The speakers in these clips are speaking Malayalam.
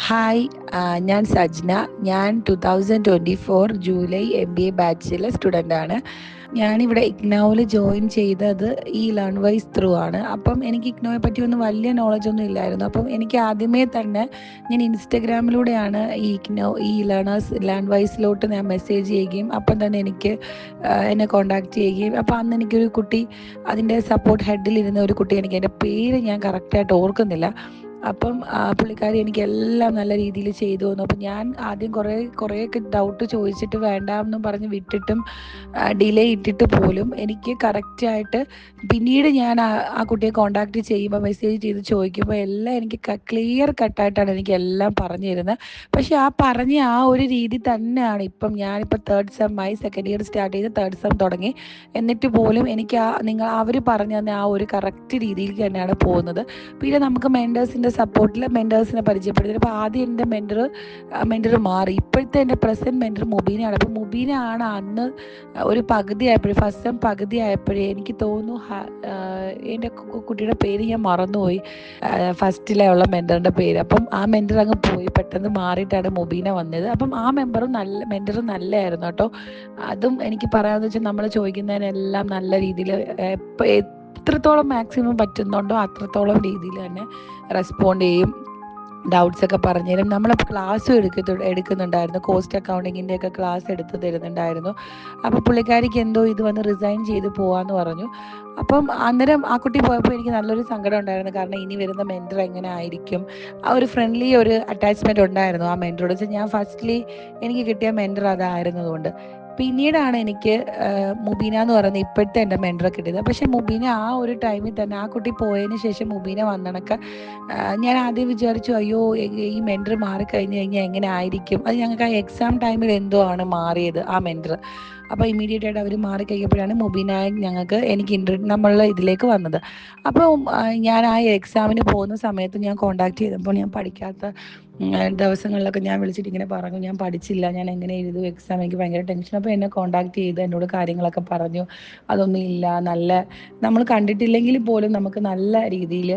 ഹായ് ഞാൻ സജ്ന. ഞാൻ two thousand twenty four July M B A ബാച്ചിലെ student ആണ്. ഞാനിവിടെ ഇഗ്നോയിൽ ജോയിൻ ചെയ്തത് ഈ ലേൺ വൈസ് ത്രൂ ആണ്. അപ്പം എനിക്ക് ഇഗ്നോയെ പറ്റി ഒന്നും വലിയ നോളജ് ഒന്നും ഇല്ലായിരുന്നു. അപ്പം എനിക്ക് ആദ്യമേ തന്നെ ഞാൻ ഇൻസ്റ്റഗ്രാമിലൂടെയാണ് ഈ ഇഗ്നോ ഈ ലേണേഴ്സ് ലേൺ വൈസിലോട്ട് ഞാൻ മെസ്സേജ് ചെയ്യുകയും അപ്പം തന്നെ എനിക്ക് എന്നെ കോണ്ടാക്ട് ചെയ്യുകയും. അപ്പം അന്ന് എനിക്കൊരു കുട്ടി അതിന്റെ സപ്പോർട്ട് ഹെഡിലിരുന്ന ഒരു കുട്ടി എനിക്ക് എന്റെ പേര് ഞാൻ കറക്റ്റായിട്ട് ഓർക്കുന്നില്ല. അപ്പം ആ, പുള്ളിക്കാരി എനിക്ക് എല്ലാം നല്ല രീതിയിൽ ചെയ്തു തന്നു. അപ്പം ഞാൻ ആദ്യം കുറേ കുറേയൊക്കെ ഡൗട്ട് ചോദിച്ചിട്ട് വേണ്ട എന്ന് പറഞ്ഞ് വിട്ടിട്ടും ഡിലേ ഇട്ടിട്ട് പോലും എനിക്ക് കറക്റ്റായിട്ട് പിന്നീട് ഞാൻ ആ കുട്ടിയെ കോണ്ടാക്ട് ചെയ്യുമ്പോൾ മെസ്സേജ് ചെയ്ത് ചോദിക്കുമ്പോൾ എല്ലാം എനിക്ക് ക്ലിയർ കട്ടായിട്ടാണ് എനിക്ക് എല്ലാം പറഞ്ഞു തരുന്നത് പക്ഷേ ആ പറഞ്ഞ ആ ഒരു രീതി തന്നെയാണ് ഇപ്പം ഞാനിപ്പോൾ തേർഡ് സെം ആയി സെക്കൻഡ് ഇയർ സ്റ്റാർട്ട് ചെയ്ത് തേർഡ് സെം തുടങ്ങി. എന്നിട്ട് പോലും എനിക്ക് ആ നിങ്ങൾ അവർ പറഞ്ഞു തന്ന ആ ഒരു കറക്റ്റ് രീതിയിലേക്ക് തന്നെയാണ് പോകുന്നത്. പിന്നെ നമുക്ക് മെന്റേഴ്സിന്റെ സപ്പോർട്ടിൽ മെന്റേഴ്സിനെ പരിചയപ്പെടുത്തി. അപ്പോൾ ആദ്യം എന്റെ മെന്റർ മെന്റർ മാറി. ഇപ്പോഴത്തെ എന്റെ പ്രസന്റ് മെന്റർ മുബീനയാണ്. അപ്പോൾ മുബീനയാണ് അന്ന് ഒരു പകുതി ആയപ്പോഴേ ഫസ്റ്റ് ടൈം പകുതി ആയപ്പോഴേ എനിക്ക് തോന്നുന്നു എന്റെ കുട്ടിയുടെ പേര് ഞാൻ മറന്നുപോയി. ഫസ്റ്റിലെ ഉള്ള മെന്ററിന്റെ പേര്. അപ്പം ആ മെന്റർ അങ്ങ് പോയി. പെട്ടെന്ന് മാറിയിട്ടാണ് മുബീന വന്നത്. അപ്പം ആ മെമ്പറും നല്ല മെന്ററും നല്ലതായിരുന്നു കേട്ടോ. അതും എനിക്ക് പറയാമെന്ന് വെച്ചാൽ നമ്മൾ ചോദിക്കുന്നതിനെല്ലാം നല്ല രീതിയിൽ എത്രത്തോളം മാക്സിമം പറ്റുന്നുണ്ടോ? അത്രത്തോളം രീതിയിൽ തന്നെ റെസ്പോണ്ട് ചെയ്യും. ഡൗട്ട്സ് ഒക്കെ പറഞ്ഞുതരും. നമ്മൾ ക്ലാസ് എടുക്കത്തു എടുക്കുന്നുണ്ടായിരുന്നു. കോസ്റ്റ് അക്കൗണ്ടിങ്ങിന്റെ ഒക്കെ ക്ലാസ് എടുത്ത് തരുന്നുണ്ടായിരുന്നു. അപ്പോൾ പുള്ളിക്കാരിക്ക് എന്തോ ഇത് വന്ന് റിസൈൻ ചെയ്ത് പോവാന്ന് പറഞ്ഞു. അപ്പം അന്നേരം ആ കുട്ടി പോയപ്പോൾ എനിക്ക് നല്ലൊരു സങ്കടം ഉണ്ടായിരുന്നു. കാരണം ഇനി വരുന്ന മെന്റർ എങ്ങനെ ആയിരിക്കും? ആ ഒരു ഫ്രണ്ട്ലി ഒരു അറ്റാച്ച്മെന്റ് ഉണ്ടായിരുന്നു ആ മെന്ററോട് വെച്ചാൽ ഞാൻ ഫസ്റ്റ്ലി എനിക്ക് കിട്ടിയ മെന്റർ അതായിരുന്നതുകൊണ്ട്. പിന്നീടാണ് എനിക്ക് മുബീന എന്ന് പറയുന്ന ഇപ്പോഴത്തെ എന്റെ മെന്ററെ കിട്ടിയത്. പക്ഷേ മുബീന ആ ഒരു ടൈമിൽ തന്നെ ആ കുട്ടി പോയതിന് ശേഷം മുബീന വന്നണക്ക ഞാൻ ആദ്യം വിചാരിച്ചു അയ്യോ ഈ മെന്റർ മാറിക്കഴിഞ്ഞ് കഴിഞ്ഞാൽ എങ്ങനെ ആയിരിക്കും? അത് ഞങ്ങൾക്ക് ആ എക്സാം ടൈമിൽ എന്തോ ആണ് മാറിയത് ആ മെന്റർ അപ്പോൾ ഇമ്മീഡിയറ്റ് ആയിട്ട് അവർ മാറി കഴിയപ്പോഴാണ് മുബീന ഞങ്ങൾക്ക് എനിക്ക് ഇന്റർ നമ്മളുടെ ഇതിലേക്ക് വന്നത്. അപ്പോൾ ഞാൻ ആ എക്സാമിന് പോകുന്ന സമയത്ത് ഞാൻ കോണ്ടാക്ട് ചെയ്തപ്പോൾ ഞാൻ പഠിക്കാത്ത ദിവസങ്ങളിലൊക്കെ ഞാൻ വിളിച്ചിട്ട് ഇങ്ങനെ പറഞ്ഞു ഞാൻ പഠിച്ചില്ല ഞാൻ എങ്ങനെ എഴുതും എക്സാം എനിക്ക് ഭയങ്കര ടെൻഷൻ അപ്പോൾ എന്നെ കോണ്ടാക്ട് ചെയ്ത് എന്നോട് കാര്യങ്ങളൊക്കെ പറഞ്ഞു. അതൊന്നും ഇല്ല നല്ല നമ്മൾ കണ്ടിട്ടില്ലെങ്കിൽ പോലും നമുക്ക് നല്ല രീതിയിൽ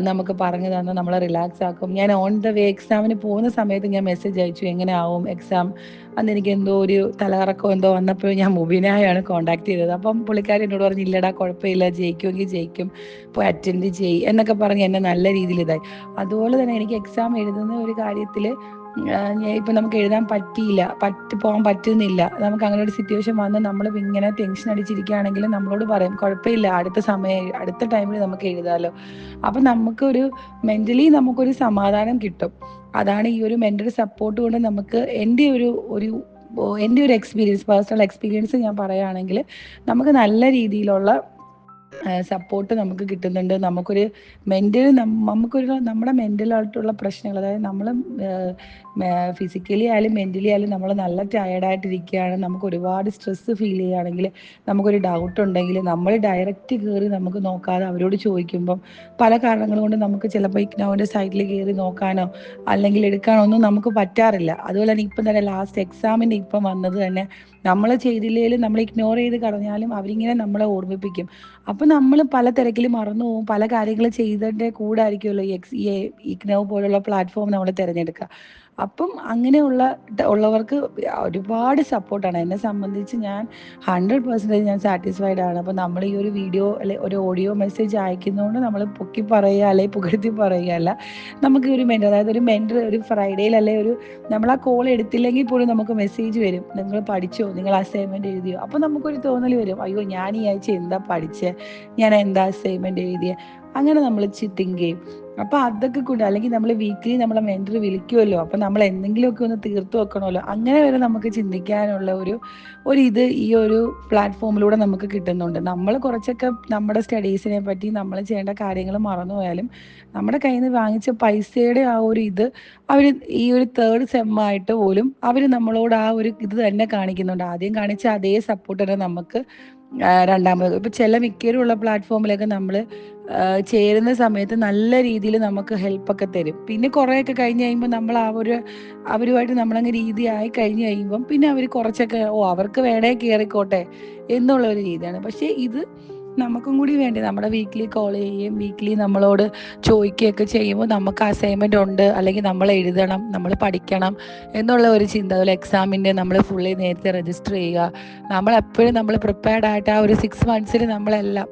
നമുക്ക് പറഞ്ഞു തന്ന് നമ്മളെ റിലാക്സ് ആക്കും. ഞാൻ ഓൺ ദ വേ എക്സാമിന് പോകുന്ന സമയത്ത് ഞാൻ മെസ്സേജ് അയച്ചു എങ്ങനെ ആവും എക്സാം അന്ന് എനിക്ക് എന്തോ ഒരു തലകറക്കം എന്തോ വന്നപ്പോൾ ഞാൻ മുബിനായാണ് കോണ്ടാക്ട് ചെയ്തത്. അപ്പം പുള്ളിക്കാരി എന്നോട് പറഞ്ഞു ഇല്ലടാ കുഴപ്പമില്ല ജയിക്കുമെങ്കിൽ ജയിക്കും. പോയി അറ്റൻഡ് ചെയ് എന്നൊക്കെ പറഞ്ഞ് എന്നെ നല്ല രീതിയിൽ ഇതായി. അതുപോലെ തന്നെ എനിക്ക് എക്സാം എഴുതുന്ന ഒരു കാര്യത്തിൽ ഇപ്പം നമുക്ക് എഴുതാൻ പറ്റിയില്ല പറ്റി പോകാൻ പറ്റുന്നില്ല. നമുക്ക് അങ്ങനെ ഒരു സിറ്റുവേഷൻ വന്ന് നമ്മൾ ഇങ്ങനെ ടെൻഷൻ അടിച്ചിരിക്കുകയാണെങ്കിൽ നമ്മളോട് പറയും കുഴപ്പമില്ല അടുത്ത സമയം അടുത്ത ടൈമിൽ നമുക്ക് എഴുതാമല്ലോ അപ്പം നമുക്കൊരു മെന്റലി നമുക്കൊരു സമാധാനം കിട്ടും. അതാണ് ഈ ഒരു മെന്റൽ സപ്പോർട്ട് കൊണ്ട് നമുക്ക് എന്റെ ഒരു ഒരു എന്റെ ഒരു എക്സ്പീരിയൻസ് പേഴ്സണൽ എക്സ്പീരിയൻസ് ഞാൻ പറയുകയാണെങ്കിൽ നമുക്ക് നല്ല രീതിയിലുള്ള സപ്പോർട്ട് നമുക്ക് കിട്ടുന്നുണ്ട്. നമുക്കൊരു മെന്റൽ നമുക്കൊരു നമ്മുടെ മെന്റലായിട്ടുള്ള പ്രശ്നങ്ങൾ അതായത് നമ്മൾ ഫിസിക്കലി ആയാലും മെന്റലി ആയാലും നമ്മൾ നല്ല ടയർഡായിട്ടിരിക്കുകയാണ് നമുക്ക് ഒരുപാട് സ്ട്രെസ്സ് ഫീൽ ചെയ്യുകയാണെങ്കിൽ നമുക്കൊരു ഡൗട്ട് ഉണ്ടെങ്കിൽ നമ്മൾ ഡയറക്റ്റ് കയറി നമുക്ക് നോക്കാതെ അവരോട് ചോദിക്കുമ്പം പല കാരണങ്ങൾ കൊണ്ട് നമുക്ക് ചിലപ്പോൾ ഇഗ്നോവിന്റെ സൈഡിൽ കയറി നോക്കാനോ അല്ലെങ്കിൽ എടുക്കാനോ ഒന്നും നമുക്ക് പറ്റാറില്ല. അതുപോലെ തന്നെ ഇപ്പം തന്നെ ലാസ്റ്റ് എക്സാമിന്റെ ഇപ്പം വന്നത് തന്നെ നമ്മൾ ചെയ്തില്ലെങ്കിലും നമ്മൾ ഇഗ്നോർ ചെയ്ത് കളഞ്ഞാലും അവരിങ്ങനെ നമ്മളെ ഓർമ്മിപ്പിക്കും. അപ്പം നമ്മൾ പല തിരക്കിൽ മറന്നു പോകും പല കാര്യങ്ങൾ ചെയ്തതിന്റെ കൂടെ ആയിരിക്കുമല്ലോ ഈ എക്സ് ഇഗ്നോ പോലുള്ള പ്ലാറ്റ്ഫോം നമ്മൾ തിരഞ്ഞെടുക്കുക. അപ്പം അങ്ങനെയുള്ള ഉള്ളവർക്ക് ഒരുപാട് സപ്പോർട്ടാണ് എന്നെ സംബന്ധിച്ച് ഞാൻ ഹൺഡ്രഡ് പെർസെന്റേജ് ഞാൻ സാറ്റിസ്ഫൈഡ് ആണ്. അപ്പം നമ്മൾ ഈ ഒരു വീഡിയോ അല്ലെ ഒരു ഓഡിയോ മെസ്സേജ് അയക്കുന്നതുകൊണ്ട് നമ്മൾ പൊക്കി പറയുക അല്ലെങ്കിൽ പുകഴ്ത്തി പറയുകയല്ല നമുക്ക് ഒരു മെന്റർ അതായത് ഒരു മെന്റർ ഒരു ഫ്രൈഡേയിൽ അല്ലെ ഒരു നമ്മൾ ആ കോൾ എടുത്തില്ലെങ്കിൽ പോലും നമുക്ക് മെസ്സേജ് വരും. നിങ്ങൾ പഠിച്ചോ? നിങ്ങൾ അസൈൻമെന്റ് എഴുതിയോ? അപ്പോൾ നമുക്കൊരു തോന്നൽ വരും. അയ്യോ ഞാൻ ഈ ആഴ്ച എന്താ പഠിച്ചത് ഞാൻ എന്താ അസൈൻമെന്റ് എഴുതിയ? അങ്ങനെ നമ്മൾ തിങ്ക് അപ്പോൾ അതൊക്കെ കൂടെ അല്ലെങ്കിൽ നമ്മൾ വീക്കിലി നമ്മളെ മെന്റർ വിളിക്കുമല്ലോ അപ്പൊ നമ്മൾ എന്തെങ്കിലുമൊക്കെ ഒന്ന് തീർത്തു വെക്കണമല്ലോ അങ്ങനെ വരെ നമുക്ക് ചിന്തിക്കാനുള്ള ഒരു ഒരു ഇത് ഈ ഒരു പ്ലാറ്റ്ഫോമിലൂടെ നമുക്ക് കിട്ടുന്നുണ്ട്. നമ്മൾ കുറച്ചൊക്കെ നമ്മുടെ സ്റ്റഡീസിനെ പറ്റി നമ്മൾ ചെയ്യേണ്ട കാര്യങ്ങൾ മറന്നുപോയാലും നമ്മുടെ കയ്യിൽ നിന്ന് വാങ്ങിച്ച പൈസയുടെ ആ ഒരു ഇത് അവർ ഈ ഒരു തേർഡ് സെമ്മായിട്ട് പോലും അവർ നമ്മളോട് ആ ഒരു ഇത് തന്നെ കാണിക്കുന്നുണ്ട്. ആദ്യം കാണിച്ച അതേ സപ്പോർട്ട് തന്നെ നമുക്ക് രണ്ടാമത്. ഇപ്പൊ ചില മിക്കവരുള്ള പ്ലാറ്റ്ഫോമിലൊക്കെ നമ്മൾ ചേരുന്ന സമയത്ത് നല്ല രീതിയിൽ നമുക്ക് ഹെൽപ്പൊക്കെ തരും. പിന്നെ കുറേയൊക്കെ കഴിഞ്ഞ് കഴിയുമ്പോൾ നമ്മൾ ആ ഒരു അവരുമായിട്ട് നമ്മളങ്ങ് രീതിയായി കഴിഞ്ഞ് കഴിയുമ്പം പിന്നെ അവർ കുറച്ചൊക്കെ ഓ അവർക്ക് വേണേ കയറിക്കോട്ടെ എന്നുള്ള ഒരു രീതിയാണ്. പക്ഷേ ഇത് നമുക്കും കൂടി വേണ്ടി. നമ്മുടെ വീക്ക്ലി കോൾ ചെയ്യുകയും വീക്ക്ലി നമ്മളോട് ചോദിക്കുകയൊക്കെ ചെയ്യുമ്പോൾ നമുക്ക് അസൈൻമെന്റ് ഉണ്ട്. അല്ലെങ്കിൽ നമ്മൾ എഴുതണം നമ്മൾ പഠിക്കണം എന്നുള്ള ഒരു ചിന്ത. അതുപോലെ എക്സാമിന്റെ നമ്മൾ ഫുള്ളി നേരത്തെ രജിസ്റ്റർ ചെയ്യുക. നമ്മൾ എപ്പോഴും നമ്മൾ പ്രിപ്പയർഡ് ആയിട്ട് ആ ഒരു സിക്സ് മന്ത്സിൽ നമ്മളെല്ലാം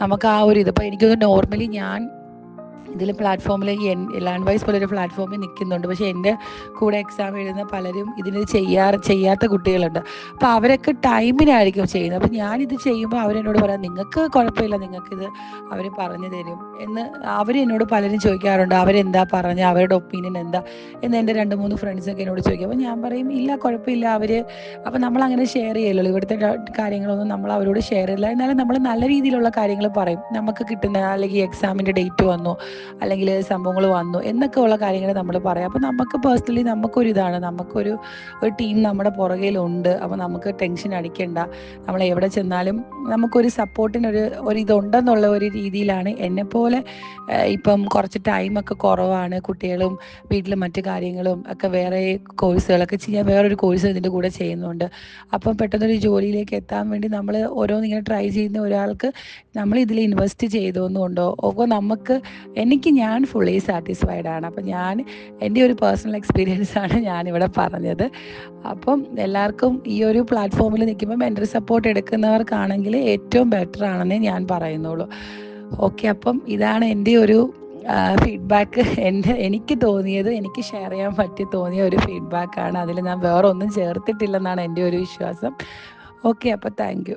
നമുക്ക് ആ ഒരു ഇത്. എനിക്ക് എനിക്കൊന്ന് നോർമലി ഞാൻ ഇതിൽ പ്ലാറ്റ്ഫോമിൽ ലാൻഡ് വൈസ് പോലൊരു പ്ലാറ്റ്ഫോമിൽ നിൽക്കുന്നുണ്ട് പക്ഷേ എന്റെ കൂടെ എക്സാം എഴുതുന്ന പലരും ഇതിന് ചെയ്യാറ് ചെയ്യാത്ത കുട്ടികളുണ്ട്. അപ്പോൾ അവരൊക്കെ ടൈമിനായിരിക്കും ചെയ്യുന്നത്. അപ്പോൾ ഞാനിത് ചെയ്യുമ്പോൾ അവരെന്നോട് പറയാം നിങ്ങൾക്ക് കുഴപ്പമില്ല നിങ്ങൾക്കിത് അവർ പറഞ്ഞു തരും. എന്ന് അവർ എന്നോട് പലരും ചോദിക്കാറുണ്ട്. അവരെന്താ പറഞ്ഞ അവരുടെ ഒപ്പീനിയൻ എന്താ എന്ന് എന്റെ രണ്ട് മൂന്ന് ഫ്രണ്ട്സൊക്കെ എന്നോട് ചോദിക്കും. അപ്പോൾ ഞാൻ പറയും ഇല്ല കുഴപ്പമില്ല അവർ അപ്പോൾ നമ്മൾ അങ്ങനെ ഷെയർ ചെയ്യലുള്ളൂ. ഇവിടുത്തെ കാര്യങ്ങളൊന്നും നമ്മൾ അവരോട് ഷെയർ ചെയ്യില്ല. എന്നാലും നമ്മൾ നല്ല രീതിയിലുള്ള കാര്യങ്ങൾ പറയും. നമുക്ക് കിട്ടുന്ന അല്ലെങ്കിൽ എക്സാമിന്റെ ഡേറ്റ് വന്നു. അല്ലെങ്കിൽ സംഭവങ്ങൾ വന്നു എന്നൊക്കെ ഉള്ള കാര്യങ്ങൾ നമ്മൾ പറയാം. അപ്പോൾ നമുക്ക് പേഴ്സണലി നമുക്കൊരു ഇതാണ് നമുക്കൊരു ഒരു ടീം നമ്മുടെ പുറകിലുണ്ട്. അപ്പോൾ നമുക്ക് ടെൻഷൻ അടിക്കേണ്ട. നമ്മൾ എവിടെ ചെന്നാലും നമുക്കൊരു സപ്പോർട്ടിനൊരു ഒരു ഇതുണ്ടെന്നുള്ള ഒരു രീതിയിലാണ്. എന്നെപ്പോലെ ഇപ്പം കുറച്ച് ടൈമൊക്കെ കുറവാണ് കുട്ടികളും വീട്ടിൽ മറ്റു കാര്യങ്ങളും ഒക്കെ വേറെ കോഴ്സുകളൊക്കെ ചെയ്യാൻ വേറൊരു കോഴ്സ് ഇതിന്റെ കൂടെ ചെയ്യുന്നുണ്ട്. അപ്പം പെട്ടെന്നൊരു ജോലിയിലേക്ക് എത്താൻ വേണ്ടി നമ്മൾ ഓരോന്നിങ്ങനെ ട്രൈ ചെയ്യുന്ന ഒരാൾക്ക് നമ്മൾ ഇതിൽ ഇൻവെസ്റ്റ് ചെയ്തോന്നുണ്ടോ? ഒക്കെ നമുക്ക് എനിക്ക് ഞാൻ ഫുള്ളി സാറ്റിസ്ഫൈഡ് ആണ്. അപ്പം ഞാൻ എന്റെ ഒരു പേഴ്സണൽ എക്സ്പീരിയൻസ് ആണ് ഞാനിവിടെ പറഞ്ഞത്. അപ്പം എല്ലാവർക്കും ഈ ഒരു പ്ലാറ്റ്ഫോമിൽ നിൽക്കുമ്പോൾ മെന്റൽ സപ്പോർട്ട് എടുക്കുന്നവർക്കാണെങ്കിൽ ഏറ്റവും ബെറ്റർ ആണെന്നേ ഞാൻ പറയുന്നുള്ളൂ. ഓക്കെ അപ്പം ഇതാണ് എന്റെ ഒരു ഫീഡ്ബാക്ക് എന്റെ എനിക്ക് തോന്നിയത് എനിക്ക് ഷെയർ ചെയ്യാൻ പറ്റി തോന്നിയ ഒരു ഫീഡ്ബാക്കാണ് അതിൽ ഞാൻ വേറെ ഒന്നും ചേർത്തിട്ടില്ലെന്നാണ് എന്റെ ഒരു വിശ്വാസം. ഓക്കെ അപ്പോൾ താങ്ക്